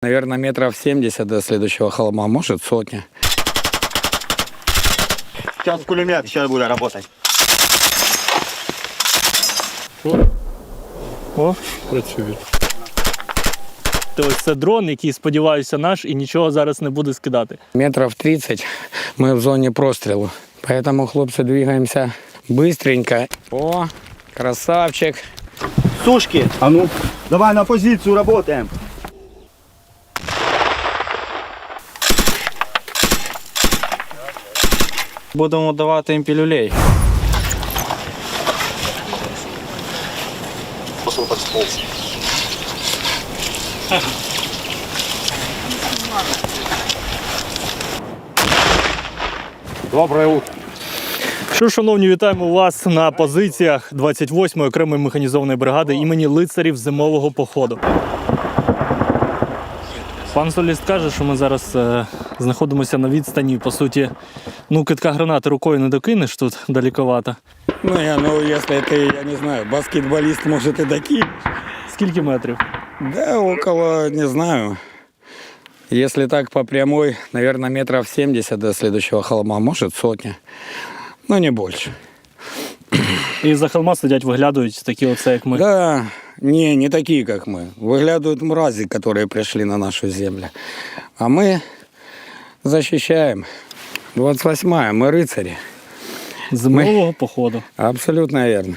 Наверное, метров 70 до следующего холма, может сотня. Сейчас пулемет сейчас будет работать. О, працює. То ось це дрон, який, сподіваюся, наш і нічого зараз не буде скидати. Метров 30 мы в зоне прострелу. Поэтому, хлопцы, двигаемся быстренько. О, красавчик. Сушки, а ну, давай на позицию работаем. Будемо давати їм пілюлей. Що, шановні, вітаємо вас на позиціях 28-ї окремої механізованої бригади імені лицарів зимового походу. Пан соліст каже, що ми зараз е, знаходимося на відстані, по суті, ну, китка гранати рукою не докинеш тут далековато. Ну, я, ну, если ты, я не знаю, баскетболист, может, и докинь. Скільки метрів? Да, около, не знаю. Если так по прямой, наверное, метров 70 до следующего холма, может сотня. Но не больше. І за холма сидять, виглядають такі оце, як ми. Да, не, не такие, как мы. Выглядывают мрази, которые пришли на нашу землю. А мы защищаем. 28-я, мы рыцари. Зимового походу. Абсолютно верно.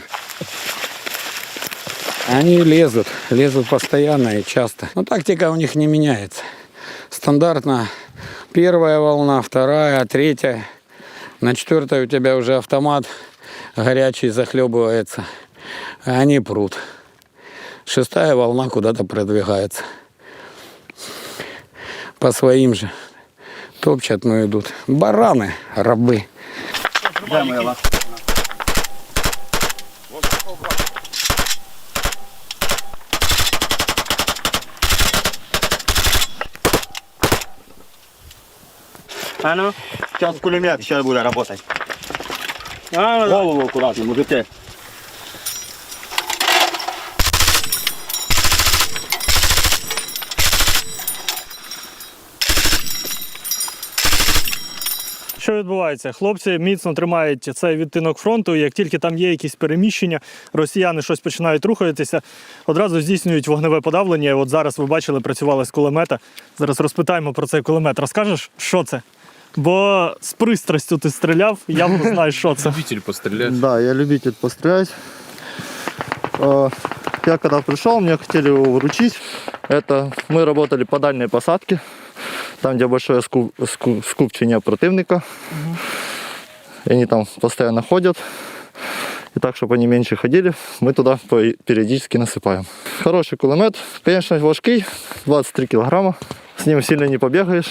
Они лезут, лезут постоянно и часто. Но тактика у них не меняется. Стандартно первая волна, вторая, третья. На четвертой у тебя уже автомат горячий захлебывается. Они прут. Шестая волна куда-то продвигается. По своим же. Топчат, но идут. Бараны, рабы. Дай моя ласка. А ну? Сейчас пулемет сейчас будет работать. А, ну, Голову аккуратно, мужики. відбувається? Хлопці міцно тримають цей відтинок фронту. Як тільки там є якісь переміщення, росіяни щось починають рухатися, одразу здійснюють вогневе подавлення. От зараз ви бачили, працювали з кулемета. Зараз розпитаємо про цей кулемет. Розкажеш, що це? Бо з пристрастю ти стріляв, явно знаєш, що це. Любитель пострелять. Да, я любитель пострелять. Э, Я когда пришел, мне хотели его вручить. Это мы работали по дальней посадке, Там, где большое ску- ску- скупчение противника. И они там постоянно ходят. И так, чтобы они меньше ходили, мы туда периодически насыпаем. Хороший кулемет, конечно, важкий, 23 килограмма. С ним сильно не побегаешь.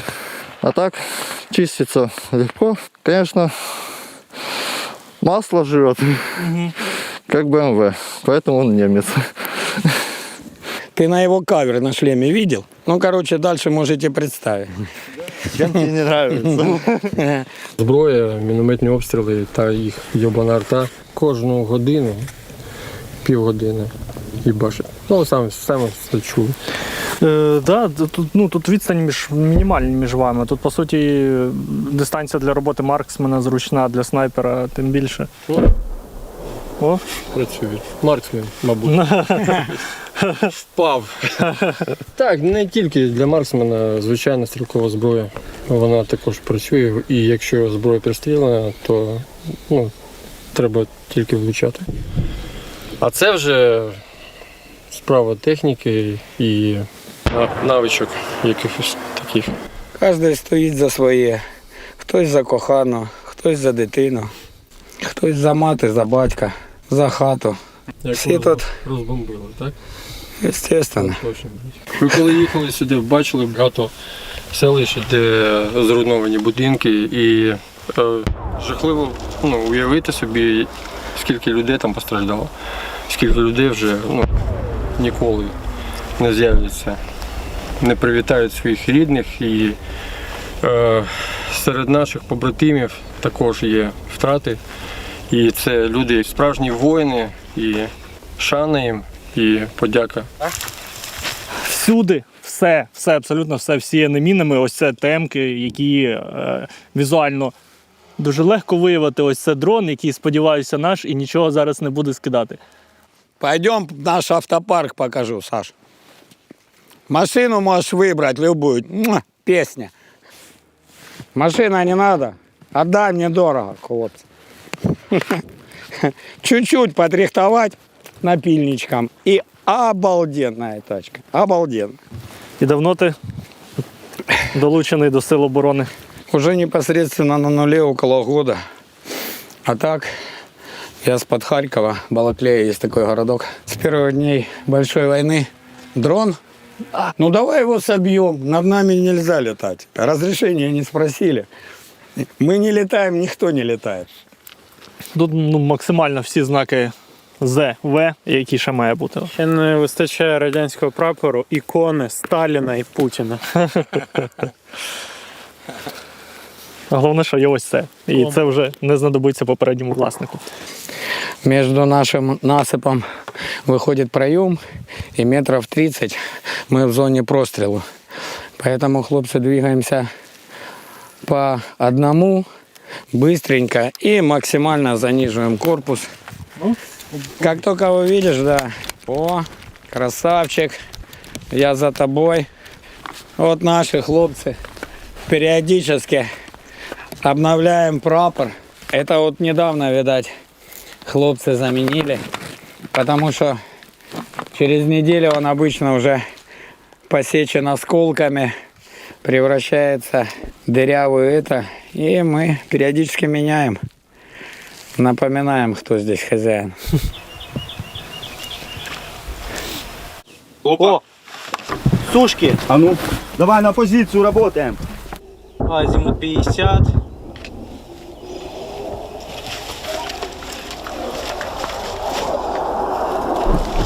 А так, чистится легко. Конечно, масло жрет, как БМВ, поэтому он немец. Ты на его кавер на шлеме видел? Ну, короче, дальше можете представить. Чем мне не нравится. Зброя, мінометні обстріли та їх йобана арта кожну годину, півгодини і бачить. Ну, саме, саме це чув. Е, да, тут, ну, тут відстань між, мінімальні між вами. Тут, по суті, дистанція для роботи марксмена зручна, для снайпера тим більше. О, Працює. Марксмен, мабуть. Впав. так, не тільки для марксмена звичайна стрілкова зброя. Вона також працює. І якщо зброя пристрілена, то ну, треба тільки влучати. А це вже справа техніки і навичок якихось таких. Кожен стоїть за своє. Хтось за кохану, хтось за дитину, хтось за мати, за батька, за хату. Як Всі тут. розбомбили, так? Точно. Ви коли їхали сюди, бачили багато селищ, де зруйновані будинки, і е, жахливо ну, уявити собі, скільки людей там постраждало, скільки людей вже ну, ніколи не з'являться, не привітають своїх рідних. І е, серед наших побратимів також є втрати. І це люди справжні воїни, і шана їм, і подяка. всюди, все, все, абсолютно все всіяне мінами. Ось це темки, які е, візуально дуже легко виявити. Ось це дрон, який, сподіваюся, наш і нічого зараз не буде скидати. Пойдем наш автопарк покажу, Саш. Машину можешь выбрать любую. Муа, Песня. Машина не надо. Отдай мне дорого, хлопцы. Чуть-чуть подрихтовать напильничком. И обалденная тачка. Обалденно. І давно ти долучений до сил оборони. Уже непосредственно на нуле около года. А так, я с-под Харькова, Балаклея есть такой городок. С первых дней большой войны дрон. Ну давай его собьем, над нами нельзя летать. Разрешения не спросили. Мы не летаем, никто не летает. Тут ну, максимально всі знаки З, В, які ще має бути. Ще не вистачає радянського прапору, ікони Сталіна і Путіна. Головне, що є ось це. І це вже не знадобиться попередньому власнику. Между нашим насыпом выходит проем, и метров 30 мы в зоне прострелу. Поэтому, хлопцы, двигаемся по одному, быстренько и максимально заниживаем корпус. Как только увидишь, да, о, красавчик, я за тобой. Вот наши хлопцы периодически обновляем прапор. Это вот недавно, видать, хлопцы заменили, потому что через неделю он обычно уже посечен осколками, превращается в дырявую это, и мы периодически меняем. Напоминаем, кто здесь хозяин. Опа. Сушки. А ну, давай на позицию работаем. Азімут 50.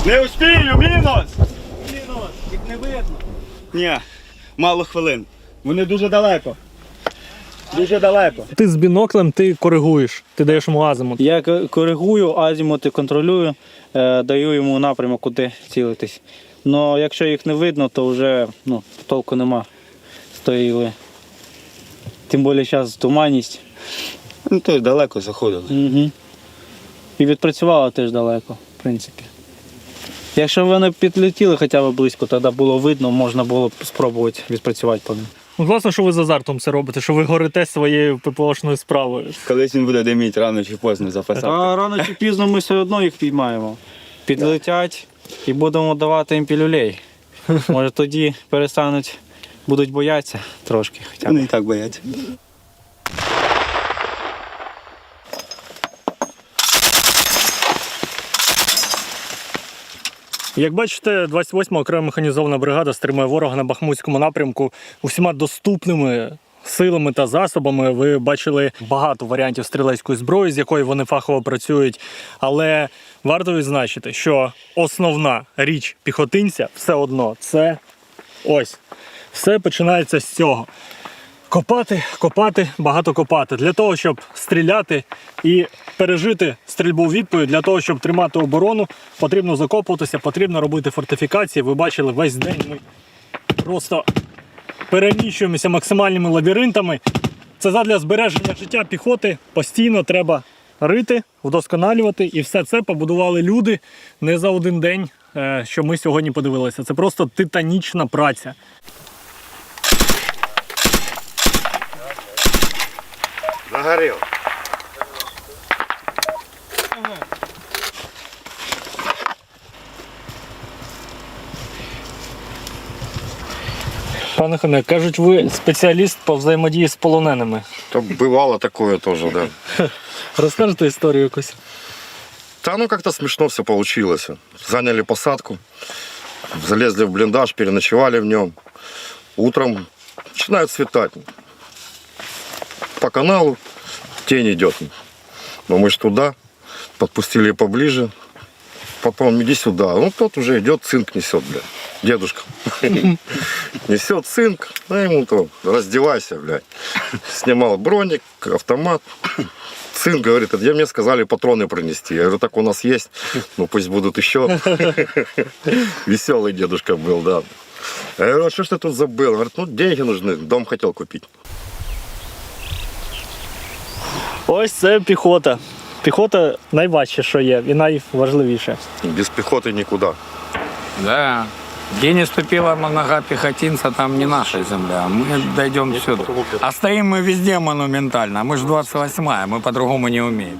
Не успію, мінус! Мінус, їх не видно. Ні, мало хвилин. Вони дуже далеко. Дуже далеко. Ти з біноклем ти коригуєш, ти даєш йому азимут. Я коригую, азімути контролюю, е, даю йому напрямок, куди цілитись. Но якщо їх не видно, то вже ну, толку нема з тої ігли. Тим більше зараз туманність. Ну, то далеко заходили. Угу. І відпрацювало теж далеко, в принципі. Якщо б вони підлетіли хоча б близько, тоді було видно, можна було б спробувати відпрацювати по ним. Ну, Класно, що ви з азартом це робите, що ви горите своєю ППОшною справою. Колись він буде диміть рано чи поздно записати. А рано чи пізно ми все одно їх піймаємо. Підлетять і будемо давати їм пілюлей. Може тоді перестануть, будуть боятися трошки. Хоча б. Вони і так бояться. Як бачите, 28 окрема механізована бригада стримує ворога на Бахмутському напрямку усіма доступними силами та засобами. Ви бачили багато варіантів стрілецької зброї, з якої вони фахово працюють. Але варто відзначити, що основна річ піхотинця все одно це ось. Все починається з цього. Копати, копати, багато копати. Для того, щоб стріляти і пережити стрільбу у відповідь, для того, щоб тримати оборону, потрібно закопуватися, потрібно робити фортифікації. Ви бачили, весь день ми просто переміщуємося максимальними лабіринтами. Це задля збереження життя піхоти. Постійно треба рити, вдосконалювати. І все це побудували люди не за один день, е, що ми сьогодні подивилися. Це просто титанічна праця. Загорів. Пане Хане, кажуть, ви спеціаліст по взаємодії з полоненими. То бывало такое тоже, да. Розкажете історію якусь? Да, ну как-то смешно все получилось. Заняли посадку, залезли в блиндаж, переночевали в нем. Утром начинает светать. По каналу тень идет. Но мы ж туда, подпустили поближе. Потом иди сюда. Ну, тот уже идет, цинк несет, бля. Дедушка. Несет цинк. Да ему то, раздевайся, блядь. Снимал броник, автомат. Сын говорит, а где мне сказали патроны принести? Я говорю, так у нас есть, ну пусть будут еще. Веселый дедушка был, да. Я говорю, а что ж ты тут забыл? Говорит, ну деньги нужны, дом хотел купить. Ось це піхота. Піхота найважче, що є, і найважливіше. Без пехоты никуда. Да. Где не ступила нога пехотинца, там не наша земля. Мы дойдем сюда. А стоим мы везде монументально. Мы же 28-я, мы по-другому не умеем.